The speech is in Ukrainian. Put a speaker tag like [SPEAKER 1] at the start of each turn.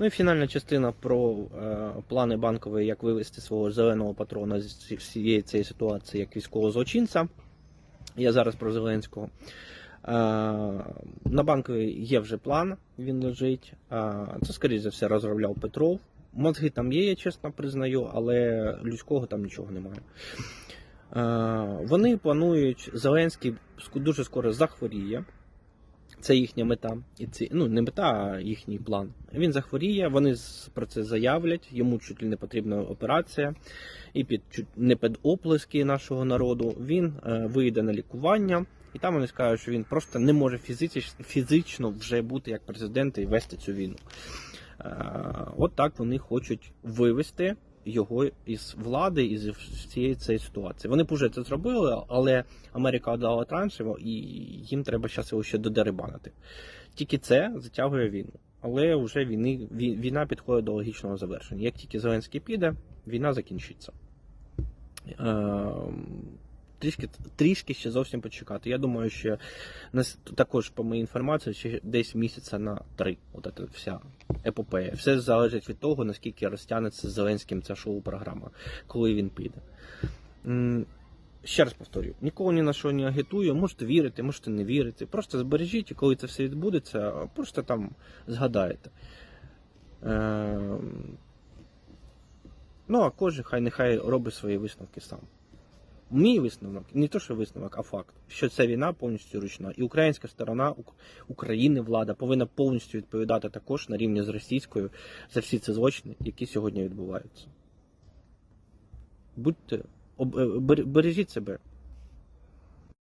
[SPEAKER 1] Ну і фінальна частина про е, плани банкової, як вивести свого зеленого патрона з всієї цієї ситуації як військового злочинця. Я зараз про Зеленського. Е, на банковій є вже план, він лежить. Е, це, скоріше за все, розробляв Петров. Мозги там є, я чесно признаю, але людського там нічого немає. Е, Вони планують, Зеленський дуже скоро захворіє. Це їхня мета. І ці, ну, не мета, а їхній план. Він захворіє, вони про це заявлять, йому чуть ли не потрібна операція, і під чуть не під оплески нашого народу він е, вийде на лікування, і там вони скажуть, що він просто не може фізич, фізично вже бути як президент і вести цю війну. Е, от так вони хочуть вивести його із влади із цієї цієї ситуації. Вони б уже це зробили, але Америка дала транш, і їм треба зараз його ще додерибанити. Тільки це затягує війну. Але вже війни, війна підходить до логічного завершення. Як тільки Зеленський піде, війна закінчиться. Ем, Трішки, трішки ще зовсім почекати. Я думаю, що також, по моїй інформації, ще десь місяця на три. От ця вся епопея. Все залежить від того, наскільки розтягнеться з Зеленським ця шоу-програма, коли він піде. Ще раз повторюю, нікого ні на що не агітую, можете вірити, можете не вірити. Просто збережіть, і коли це все відбудеться, просто там згадаєте. Ем, Ну, а кожен хай нехай робить свої висновки сам. Мій висновок, не то, що висновок, а факт, що ця війна повністю ручна. І українська сторона Ук- України, влада повинна повністю відповідати також на рівні з російською за всі ці злочини, які сьогодні відбуваються. Будьте е, бережіть себе,